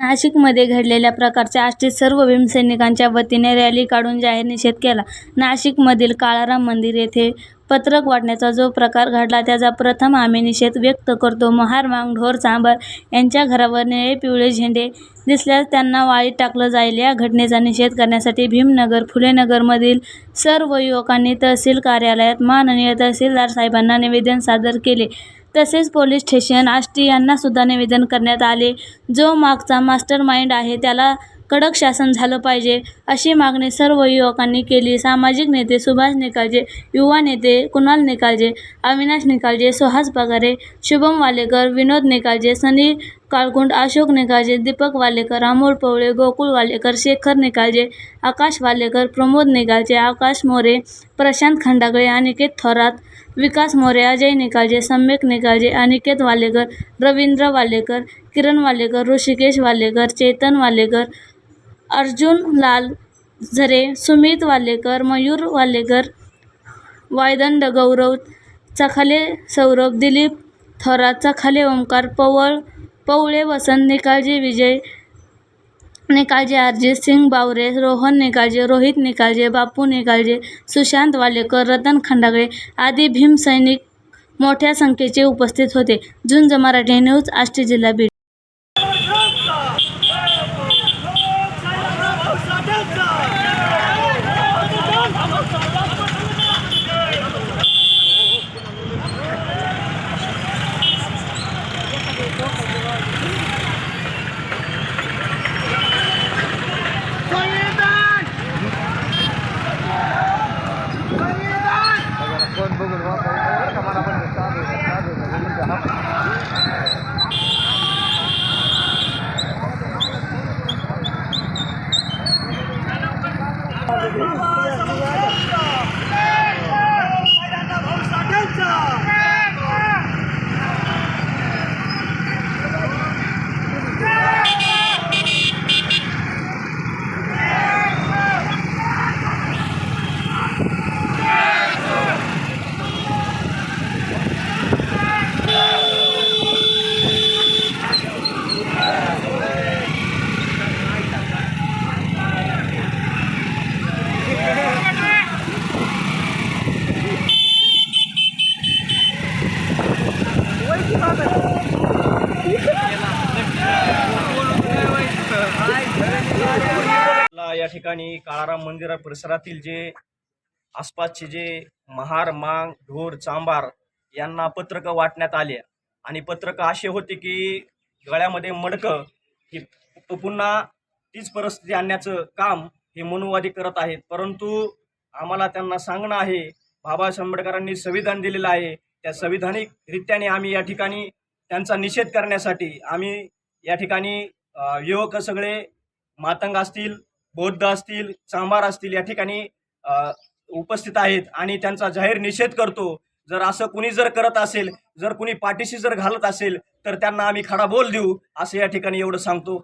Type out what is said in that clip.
नाशिकमध्ये घडलेल्या प्रकारच्या आष्टीत सर्व भीमसैनिकांच्या वतीने रॅली काढून जाहीर निषेध केला. नाशिकमधील काळाराम मंदिर येथे पत्रक वाटण्याचा जो प्रकार घडला त्याचा प्रथम आम्ही निषेध व्यक्त करतो. महारमांग ढोर चांभार यांच्या घरावर निळे पिवळे झेंडे दिसल्यास त्यांना वाळीत टाकलं जाईल या घटनेचा निषेध करण्यासाठी भीमनगर, फुलेनगरमधील सर्व युवकांनी तहसील कार्यालयात माननीय तहसीलदार साहेबांना निवेदन सादर केले. तसेच पोलीस स्टेशन आष्टी यांनासुद्धा निवेदन करण्यात आले. जो मागचा मास्टर माइंड आहे त्याला कडक शासन झालं पाहिजे अशी मागणी सर्व युवकांनी केली. सामाजिक नेते सुभाष निकाळजे, युवा नेते कुणाल निकाळजे, अविनाश निकाळजे, सुहास पगारे, शुभम वालेकर, विनोद निकाळजे, सनी काळकुंड, अशोक निकाळजे, दीपक वालेकर, अमोल पवळे, गोकुळ वालेकर, शेखर निकाळजे, आकाश वालेकर, प्रमोद निकाळजे, आकाश मोरे, प्रशांत खंडागळे, अनिकेत थोरात, विकास मोरे, अजय निकाळजे, सम्यक निकाळजे, अनिकेत वालेकर, रवींद्र वालेकर, किरण वालेकर, ऋषिकेश वालेकर, चेतन वालेकर, अर्जुन लाल झरे, सुमित वालेकर, मयूर वालेकर, वायदंड गौरव चखाले, सौरभ, दिलीप थोरात, चखाले ओंकार पवळ पवळे वसंत निकाळजे, विजय निकाळजे, आरजे सिंग बावरे, रोहन निकाळजे, रोहित निकाळजे, बापू निकाळजे, सुशांत वालेकर, रतन खंडागळे आदी भीमसैनिक मोठ्या संख्येचे उपस्थित होते. झुंज मराठी न्यूज, आष्टी जिल्हा बीड. คนบุกรอบ या ठिकाणी काळाराम मंदिरा परिसरातील जे आसपासचे जे महार मांग ढोर चांबार यांना पत्रकं वाटण्यात आले. आणि पत्रकं असे होते की गळ्यामध्ये मडकं ही पुन्हा तीच परिस्थिती आणण्याचं काम हे मनुवादी करत आहेत. परंतु आम्हाला त्यांना सांगणं आहे बाबासाहेब आंबेडकरांनी संविधान दिलेलं आहे. त्या संविधानिक रित्याने आम्ही या ठिकाणी त्यांचा निषेध करण्यासाठी आम्ही या ठिकाणी युवक सगळे मातंग असतील बौद्ध असतील चांभार असतील या ठिकाणी उपस्थित आहेत आणि त्यांचा जाहीर निषेध करतो. जर असं कुणी जर करत असेल जर कुणी पाठीशी जर घालत असेल तर त्यांना आम्ही खडा बोल देऊ असं या ठिकाणी एवढं सांगतो.